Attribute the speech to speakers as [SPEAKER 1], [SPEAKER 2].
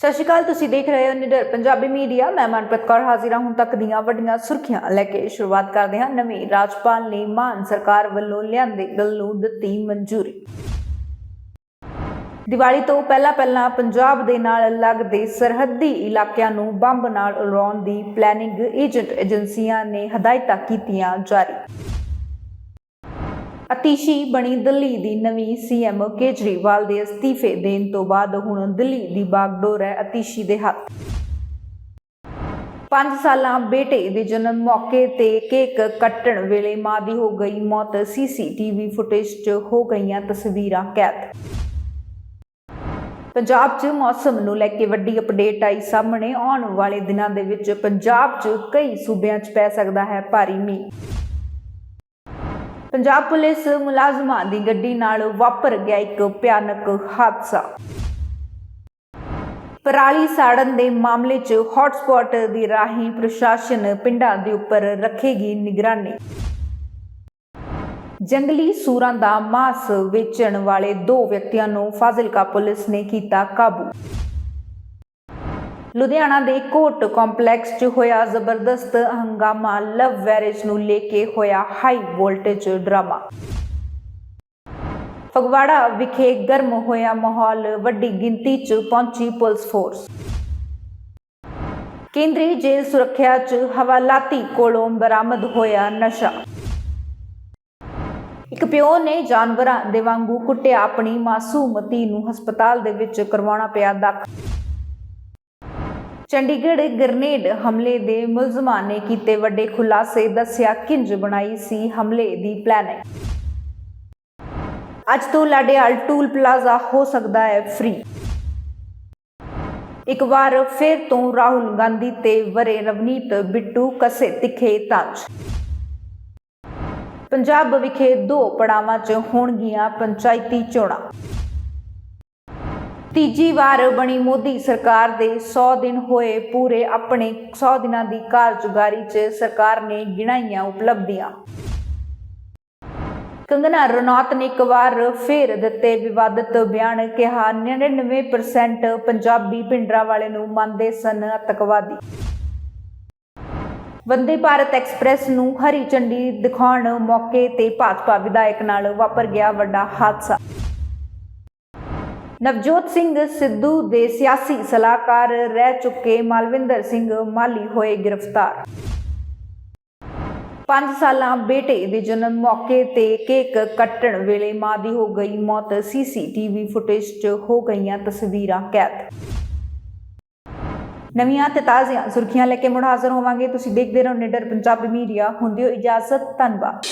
[SPEAKER 1] ਸਤਿ ਸ਼੍ਰੀ ਅਕਾਲ, ਤੁਸੀਂ ਦੇਖ ਰਹੇ ਹੋ ਨਿਡਰ ਪੰਜਾਬੀ ਮੀਡੀਆ। ਮੈਂ ਮਨਪ੍ਰੀਤ ਕੌਰ ਹਾਜ਼ਰ ਹਾਂ। ਹੁਣ ਤੱਕ ਦੀਆਂ ਵੱਡੀਆਂ ਸੁਰਖੀਆਂ ਲੈ ਕੇ ਸ਼ੁਰੂਆਤ ਕਰਦੇ ਹਾਂ। ਨਵੀਂ ਰਾਜਪਾਲ ਨੇ ਮਾਨ ਸਰਕਾਰ ਵੱਲੋਂ ਲਿਆਂਦੇ ਬਿੱਲ ਨੂੰ ਦਿੱਤੀ ਮਨਜ਼ੂਰੀ। ਦੀਵਾਲੀ ਤੋਂ ਪਹਿਲਾਂ ਪਹਿਲਾਂ ਪੰਜਾਬ ਦੇ ਨਾਲ ਲੱਗਦੇ ਸਰਹੱਦੀ ਇਲਾਕਿਆਂ ਨੂੰ ਬੰਬ ਨਾਲ ਉਡਾਉਣ ਦੀ ਪਲੈਨਿੰਗ ਏਜੰਟ ਏਜੰਸੀਆਂ ਨੇ ਹਦਾਇਤਾਂ ਕੀਤੀਆਂ ਜਾਰੀ। ਅਤੀਸ਼ੀ ਬਣੀ ਦਿੱਲੀ ਦੀ ਨਵੀਂ ਸੀਐਮ ਕੇਜਰੀਵਾਲ ਦੇ ਅਸਤੀਫੇ ਦੇਣ ਤੋਂ ਬਾਅਦ ਹੁਣ ਦਿੱਲੀ ਦੀ ਬਾਗਡੋਰ ਹੈ ਅਤੀਸ਼ੀ ਦੇ ਹੱਥ। 5 ਸਾਲਾਂ ਬੇਟੇ ਦੇ ਜਨਮ ਮੌਕੇ ਤੇ ਕੇਕ ਕੱਟਣ ਵੇਲੇ ਮਾਂ ਦੀ ਹੋ ਗਈ ਮੌਤ। ਸੀਸੀਟੀਵੀ ਫੁਟੇਜ 'ਚ ਹੋ ਗਈਆਂ ਤਸਵੀਰਾਂ ਕੈਦ। ਪੰਜਾਬ 'ਚ ਮੌਸਮ ਨੂੰ ਲੈ ਕੇ ਵੱਡੀ ਅਪਡੇਟ ਆਈ ਸਾਹਮਣੇ। ਆਉਣ ਵਾਲੇ ਦਿਨਾਂ ਦੇ ਵਿੱਚ ਪੰਜਾਬ 'ਚ ਕਈ ਸੂਬਿਆਂ 'ਚ ਪੈ ਸਕਦਾ ਹੈ ਭਾਰੀ ਮੀਂਹ। ਪੰਜਾਬ ਪੁਲਿਸ ਮੁਲਾਜ਼ਮਾਂ ਦੀ ਗੱਡੀ ਨਾਲ ਵਾਪਰ ਗਿਆ ਇੱਕ ਭਿਆਨਕ ਹਾਦਸਾ। ਪਰਾਲੀ ਸਾੜਨ ਦੇ ਮਾਮਲੇ 'ਚ ਹੌਟਸਪੌਟ ਦੀ ਰਾਹੀਂ ਪ੍ਰਸ਼ਾਸਨ ਪਿੰਡਾਂ ਦੇ ਉੱਪਰ ਰੱਖੇਗੀ ਨਿਗਰਾਨੀ। ਜੰਗਲੀ ਸੂਰਾਂ ਦਾ ਮਾਸ ਵੇਚਣ ਵਾਲੇ ਦੋ ਵਿਅਕਤੀਆਂ ਨੂੰ ਫਾਜ਼ਿਲਕਾ ਪੁਲਿਸ ਨੇ ਕੀਤਾ ਕਾਬੂ। ਲੁਧਿਆਣਾ ਦੇ ਕੋਟ ਕੰਪਲੈਕਸ 'ਚ ਹੋਇਆ ਜ਼ਬਰਦਸਤ ਹੰਗਾਮਾ, ਲਵ ਮੈਰਿਜ ਨੂੰ ਲੈ ਕੇ ਹੋਇਆ ਹਾਈ ਵੋਲਟੇਜ ਡਰਾਮਾ। ਫਗਵਾੜਾ ਵਿਖੇ ਗਰਮ ਹੋਇਆ ਮਾਹੌਲ, ਵੱਡੀ ਗਿਣਤੀ 'ਚ ਪਹੁੰਚੀ ਪੁਲਿਸ ਫੋਰਸ। ਕੇਂਦਰੀ ਜੇਲ੍ਹ ਸੁਰੱਖਿਆ 'ਚ ਹਵਾਲਾਤੀ ਕੋਲੋਂ ਬਰਾਮਦ ਹੋਇਆ ਨਸ਼ਾ। ਇੱਕ ਪਿਓ ਨੇ ਜਾਨਵਰਾਂ ਦੇ ਵਾਂਗੂ ਕੁੱਟਿਆ ਆਪਣੀ ਮਾਸੂਮ ਧੀ ਨੂੰ ਹਸਪਤਾਲ ਦੇ ਵਿੱਚ ਕਰਵਾਉਣਾ ਪਿਆ ਦਾਖਲ। ਚੰਡੀਗੜ੍ਹ ਗ੍ਰਨੇਡ ਹਮਲੇ ਦੇ ਮੁਲਜ਼ਮਾਂ ਨੇ ਕੀਤੇ ਵੱਡੇ ਖੁਲਾਸੇ, ਦੱਸਿਆ ਕਿੰਜ ਬਣਾਈ ਸੀ ਹਮਲੇ ਦੀ ਪਲੈਨਿੰਗ ਅੱਜ ਤੋਂ ਲਾਡੇਆਲ ਟੂਲ ਪਲਾਜ਼ਾ ਹੋ ਸਕਦਾ ਹੈ ਫ੍ਰੀ ਇੱਕ ਵਾਰ ਫਿਰ ਤੋਂ ਰਾਹੁਲ ਗਾਂਧੀ ਤੇ ਵਰੇ ਰਵਨੀਤ, ਬਿੱਟੂ ਕਸੇ ਤਿੱਖੇ ਤੰਜ ਪੰਜਾਬ ਵਿਖੇ ਦੋ ਪੜਾਵਾਂ 'ਚ ਹੋਣਗੀਆਂ ਪੰਚਾਇਤੀ ਚੋਣਾਂ। ਤੀਜੀ ਵਾਰ ਬਣੀ ਮੋਦੀ ਸਰਕਾਰ ਦੇ 100 ਦਿਨ ਹੋਏ ਪੂਰੇ ਆਪਣੇ 100 ਦਿਨਾਂ ਦੀ ਕਾਰਜਕਾਰੀ 'ਚ ਸਰਕਾਰ ਨੇ ਗਿਣਾਈਆਂ ਉਪਲਬਧੀਆਂ। ਕੰਗਨਾ ਰਣੌਤ ਨੇ ਇੱਕ ਵਾਰ ਫੇਰ ਦਿੱਤੇ ਵਿਵਾਦਤ ਬਿਆਨ ਕਿਹਾ 99% ਪੰਜਾਬੀ ਪਿੰਡਰਾਂ ਵਾਲੇ ਨੂੰ ਮੰਨਦੇ ਸਨ ਅਤਕਵਾਦੀ ਵੰਦੇ ਭਾਰਤ ਐਕਸਪ੍ਰੈਸ ਨੂੰ ਹਰੀ ਝੰਡੀ ਦਿਖਾਉਣ ਮੌਕੇ ਤੇ ਭਾਜਪਾ ਵਿਧਾਇਕ ਨਾਲ ਵਾਪਰ ਗਿਆ ਵੱਡਾ ਹਾਦਸਾ। ਨਵਜੋਤ ਸਿੰਘ ਸਿੱਧੂ ਦੇ ਸਿਆਸੀ ਸਲਾਹਕਾਰ ਰਹਿ ਚੁੱਕੇ ਮਾਲਵਿੰਦਰ ਸਿੰਘ ਮਾਲੀ ਹੋਏ ਗ੍ਰਿਫਤਾਰ। 5 ਸਾਲਾਂ ਬੇਟੇ ਦੇ ਜਨਮ ਮੌਕੇ ਤੇ ਕੇਕ ਕੱਟਣ ਵੇਲੇ ਮਾਂ ਦੀ ਹੋ ਗਈ ਮੌਤ। ਸੀਸੀਟੀਵੀ ਫੁਟੇਜ 'ਚ ਹੋ ਗਈਆਂ ਤਸਵੀਰਾਂ ਕੈਦ। ਨਵੀਆਂ ਤੇ ਤਾਜ਼ੀਆਂ ਸੁਰਖੀਆਂ ਲੈ ਕੇ ਮੁੜ ਹਾਜ਼ਰ ਹੋਵਾਂਗੇ। ਤੁਸੀਂ ਦੇਖਦੇ ਰਹੋ ਨਿਡਰ ਪੰਜਾਬੀ ਮੀਡੀਆ। ਹੁੰਦਿਓ ਇਜਾਜ਼ਤ। ਧੰਨਵਾਦ।